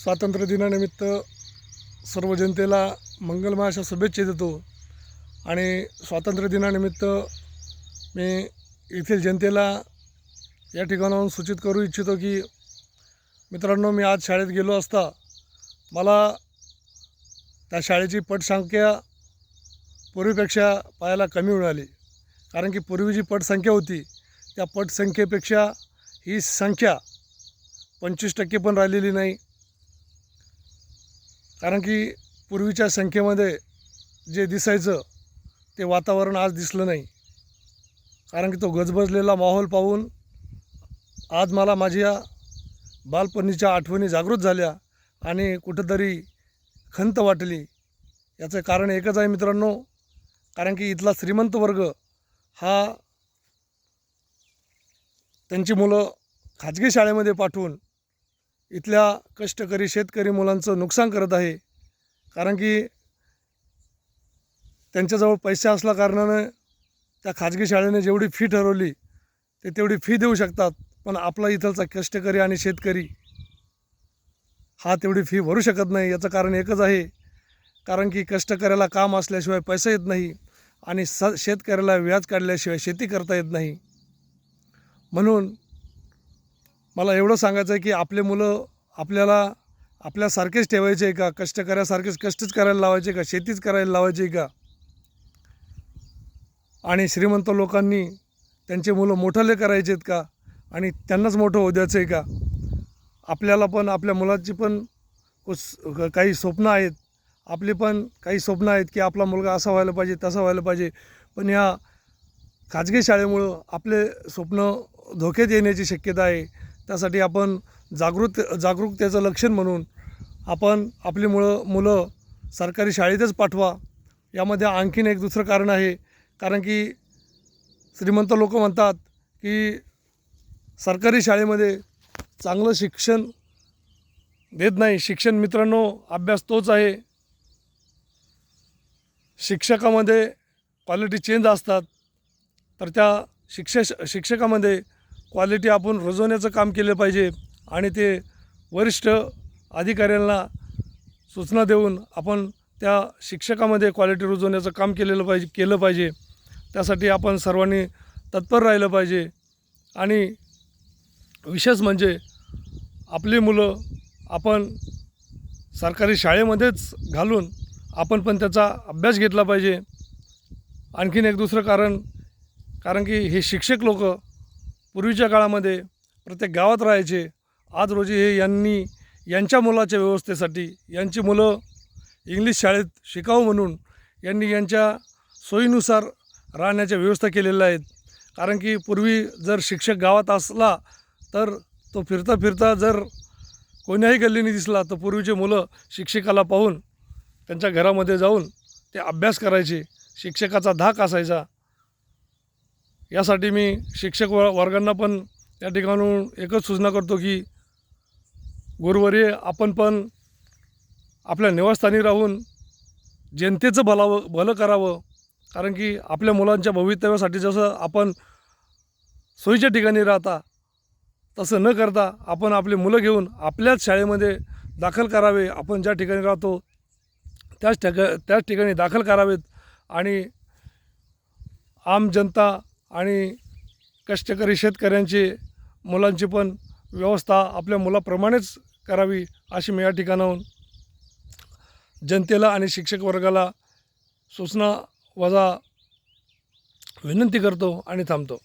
स्वातंत्र्य दिनानिमित्त सर्व जनतेला मंगलमय अशा शुभेच्छा देतो. आणि स्वातंत्र्य दिनानिमित्त मी येथील जनतेला या ठिकाणाहून सूचित करू इच्छितो की मित्रांनो मी आज शाळेत गेलो असता मला त्या शाळेची पटसंख्या पूर्वीपेक्षा पाहायला कमी मिळाली. कारण की पूर्वी जी पटसंख्या होती त्या पटसंख्येपेक्षा ही संख्या पंचवीस टक्के पण राहिलेली नाही. कारण की पूर्वीच्या संख्येमध्ये जे दिसायचं ते वातावरण आज दिसलं नाही. कारण की तो गजबजलेला माहोल पाहून आज मला माझ्या बालपणीच्या आठवणी जागृत झाल्या आणि कुठंतरी खंत वाटली. याचं कारण एकच आहे मित्रांनो कारण की इथला श्रीमंत वर्ग हा त्यांची मुलं खाजगी शाळेमध्ये पाठवून इथल्या कष्टकरी शेतकरी मुलांचं नुकसान करत आहे. कारण की त्यांच्याजवळ पैसे असल्या कारणानं त्या खाजगी शाळेने जेवढी फी ठरवली ते तेवढी फी देऊ शकतात. पण आपला इथलचा कष्टकरी आणि शेतकरी हा तेवढी फी भरू शकत नाही. याचं कारण एकच आहे. कारण की कष्टकऱ्याला काम असल्याशिवाय पैसा येत नाही आणि स शेतकऱ्याला व्याज काढल्याशिवाय शेती करता येत नाही. म्हणून मला एवढं सांगायचं आहे की आपले मुलं आपल्याला आपल्यासारखेच ठेवायचे आहे का? कष्टकऱ्यासारखेच कष्टच करायला लावायचे का? शेतीच करायला लावायची का? आणि श्रीमंत लोकांनी त्यांचे मुलं मोठाले करायचे आहेत का? आणि त्यांनाच मोठं होऊ द्यायचं आहे का? आपल्याला पण आपल्या मुलाची पण काही स्वप्न आहेत. आपली पण काही स्वप्न आहेत की आपला मुलगा असा व्हायला पाहिजे तसा व्हायला पाहिजे. पण ह्या खाजगी शाळेमुळं आपले स्वप्न धोक्यात येण्याची शक्यता आहे. त्यासाठी आपण जागृत जागरूकतेचं लक्षण म्हणून आपण आपली मुलं मुलं सरकारी शाळेतच पाठवा. यामध्ये आणखीन एक दुसरं कारण आहे कारण की श्रीमंत लोक म्हणतात की सरकारी शाळेमध्ये चांगलं शिक्षण देत नाही. शिक्षण मित्रांनो अभ्यास तोच आहे. शिक्षकामध्ये क्वालिटी चेंज असतात. तर त्या शिक्षक शिक्षकामध्ये क्वालिटी आपण रुजवण्याचं काम केलं पाहिजे आणि ते वरिष्ठ अधिकाऱ्यांना सूचना देऊन आपण त्या शिक्षकामध्ये क्वालिटी रुजवण्याचं काम केलेलं पाहिजे केलं पाहिजे. त्यासाठी आपण सर्वांनी तत्पर राहिलं पाहिजे. आणि विशेष म्हणजे आपली मुलं आपण सरकारी शाळेमध्येच घालून आपण पण त्याचा अभ्यास घेतला पाहिजे. आणखीन एक दुसरं कारण कारण की हे शिक्षक लोक पूर्वीच्या काळामध्ये प्रत्येक गावात राहायचे. आज रोजी हे यांनी यांच्या मुलाच्या व्यवस्थेसाठी यांची मुलं इंग्लिश शाळेत शिकावं म्हणून यांनी यांच्या सोयीनुसार राहण्याच्या व्यवस्था केलेल्या आहेत. कारण की पूर्वी जर शिक्षक गावात असला तर तो फिरता फिरता जर कोण्याही गल्लीने दिसला तर पूर्वीचे मुलं शिक्षकाला पाहून त्यांच्या घरामध्ये जाऊन ते अभ्यास करायचे. शिक्षकाचा धाक असायचा. यासाठी मी शिक्षक व वर्गांना पण या ठिकाणून एकच सूचना करतो की गुरुवारी आपण पण आपल्या निवासस्थानी राहून जनतेचं भलावं भलं करावं. कारण की आपल्या मुलांच्या भवितव्यासाठी जसं आपण सोयीच्या ठिकाणी राहता तसं न करता आपण आपली मुलं घेऊन आपल्याच शाळेमध्ये दाखल करावे. आपण ज्या ठिकाणी राहतो त्याच ठिका त्याच ठिकाणी दाखल करावेत. आणि आम जनता आणि कष्टकरी शेतकऱ्यांची मुलांची पण व्यवस्था आपल्या मुलाप्रमाणेच करावी अशी मी या ठिकाणाहून जनतेला आणि शिक्षक वर्गाला सूचना वजा विनंती करतो आणि थांबतो.